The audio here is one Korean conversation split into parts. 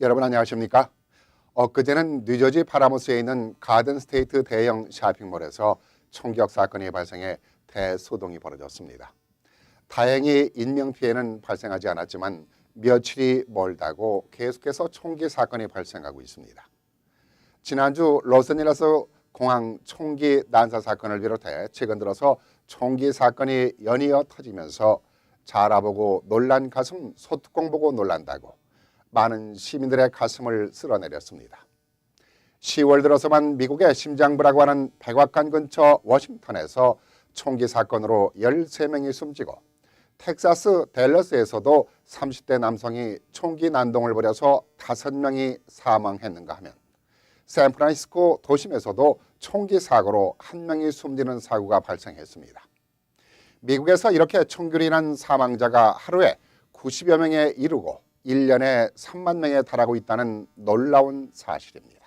여러분 안녕하십니까? 엊그제는 뉴저지 파라모스에 있는 가든 스테이트 대형 쇼핑몰에서 총격 사건이 발생해 대소동이 벌어졌습니다. 다행히 인명 피해는 발생하지 않았지만 며칠이 멀다고 계속해서 총기 사건이 발생하고 있습니다. 지난주 로스앤젤레스 공항 총기 난사 사건을 비롯해 최근 들어서 총기 사건이 연이어 터지면서 자라보고 놀란 가슴 소뚜껑 보고 놀란다고 많은 시민들의 가슴을 쓸어내렸습니다. 10월 들어서만 미국의 심장부라고 하는 백악관 근처 워싱턴에서 총기 사건으로 13명이 숨지고 텍사스 댈러스에서도 30대 남성이 총기 난동을 벌여서 5명이 사망했는가 하면 샌프란시스코 도심에서도 총기 사고로 한 명이 숨지는 사고가 발생했습니다. 미국에서 이렇게 총기로 인한 사망자가 하루에 90여 명에 이르고 1년에 3만 명에 달하고 있다는 놀라운 사실입니다.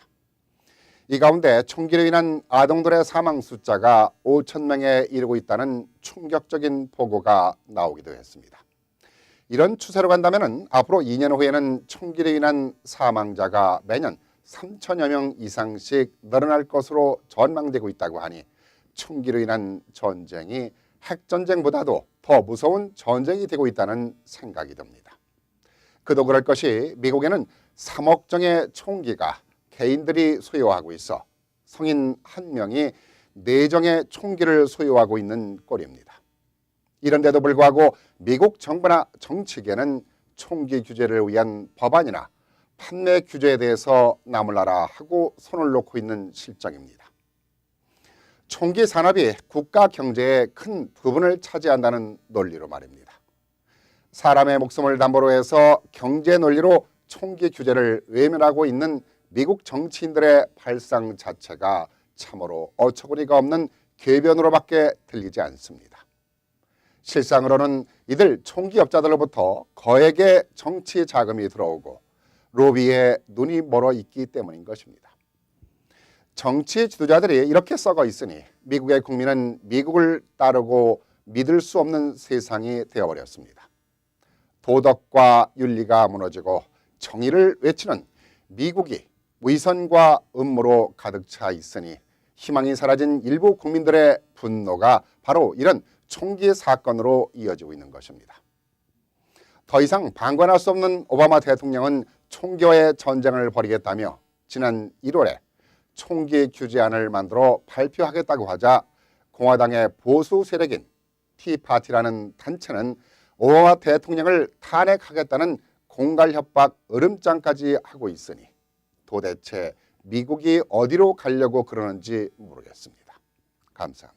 이 가운데 총기로 인한 아동들의 사망 숫자가 5천 명에 이르고 있다는 충격적인 보고가 나오기도 했습니다. 이런 추세로 간다면 앞으로 2년 후에는 총기로 인한 사망자가 매년 3천여 명 이상씩 늘어날 것으로 전망되고 있다고 하니 총기로 인한 전쟁이 핵전쟁보다도 더 무서운 전쟁이 되고 있다는 생각이 듭니다. 그도 그럴 것이 미국에는 3억 정의 총기가 개인들이 소유하고 있어 성인 한 명이 4정의 총기를 소유하고 있는 꼴입니다. 이런데도 불구하고 미국 정부나 정치계는 총기 규제를 위한 법안이나 판매 규제에 대해서 나몰라라 하고 손을 놓고 있는 실정입니다. 총기 산업이 국가 경제의 큰 부분을 차지한다는 논리로 말입니다. 사람의 목숨을 담보로 해서 경제 논리로 총기 규제를 외면하고 있는 미국 정치인들의 발상 자체가 참으로 어처구니가 없는 궤변으로밖에 들리지 않습니다. 실상으로는 이들 총기업자들로부터 거액의 정치 자금이 들어오고 로비에 눈이 멀어 있기 때문인 것입니다. 정치 지도자들이 이렇게 썩어 있으니 미국의 국민은 미국을 따르고 믿을 수 없는 세상이 되어버렸습니다. 도덕과 윤리가 무너지고 정의를 외치는 미국이 위선과 음모로 가득 차 있으니 희망이 사라진 일부 국민들의 분노가 바로 이런 총기 사건으로 이어지고 있는 것입니다. 더 이상 방관할 수 없는 오바마 대통령은 총기와의 전쟁을 벌이겠다며 지난 1월에 총기 규제안을 만들어 발표하겠다고 하자 공화당의 보수 세력인 티파티라는 단체는 오바마 대통령을 탄핵하겠다는 공갈 협박 으름장까지 하고 있으니 도대체 미국이 어디로 가려고 그러는지 모르겠습니다. 감사합니다.